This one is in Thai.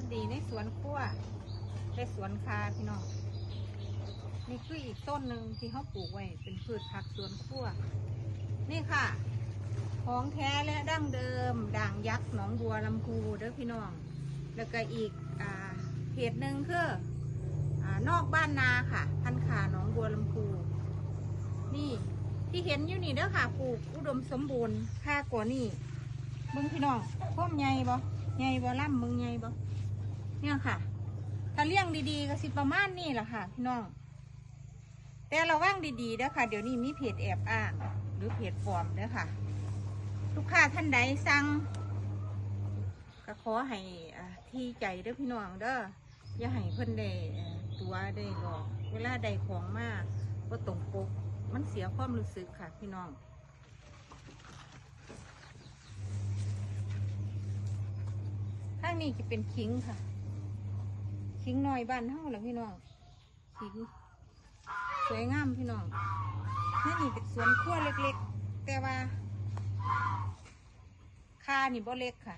วัสดีในสวนขั้วในสวนคาพี่น้องนี่คืออีกต้นหนึ่งที่เขาปลูกไว้เป็นพืชผักสวนขั้วนี่ค่ะ ของแท้และดั้งเดิม ด่างยักษ์หนองบัวลำพูเด้อพี่น้อง แล้วก็อีกอ่าเพจหนึ่งคืออ่านอกบ้านนาค่ะ พันขาหนองบัวลำพูนี่ที่เห็นอยู่นี่เด้อค่ะปลูกอุดมสมบูรณ์ค่ากว่านี่มึงพี่น้องพ่มใหญ่บ่ใหญ่บ่ล่ำมึงใหญ่บ่ เนี่ยค่ะ ถ้าเลี้ยงดีๆก็สิประมาณนี่แหละค่ะ พี่น้อง แต่เราว่างดีๆเด้อค่ะ เดี๋ยวนี้มีเพจแอบอ้างหรือเพจปลอมเด้อค่ะ ลูกค้าท่านใดสั่งก็ขอให้ที่ใจเด้อพี่น้องเด้ออย่าให้เพิ่นได้ตัวได้หลอก เวลาใดของมากก็ตรงปกมันเสียความรู้สึกค่ะ พี่น้องข้างนี้จะเป็นคิงค่ะ คิงหน่อยบ้านเท่าแหละพี่น้องคิงสวยงามพี่น้องนี่นี่เป็นสวนขั้วเล็กๆ แต่ว่าค่านี่บ่เล็กค่ะ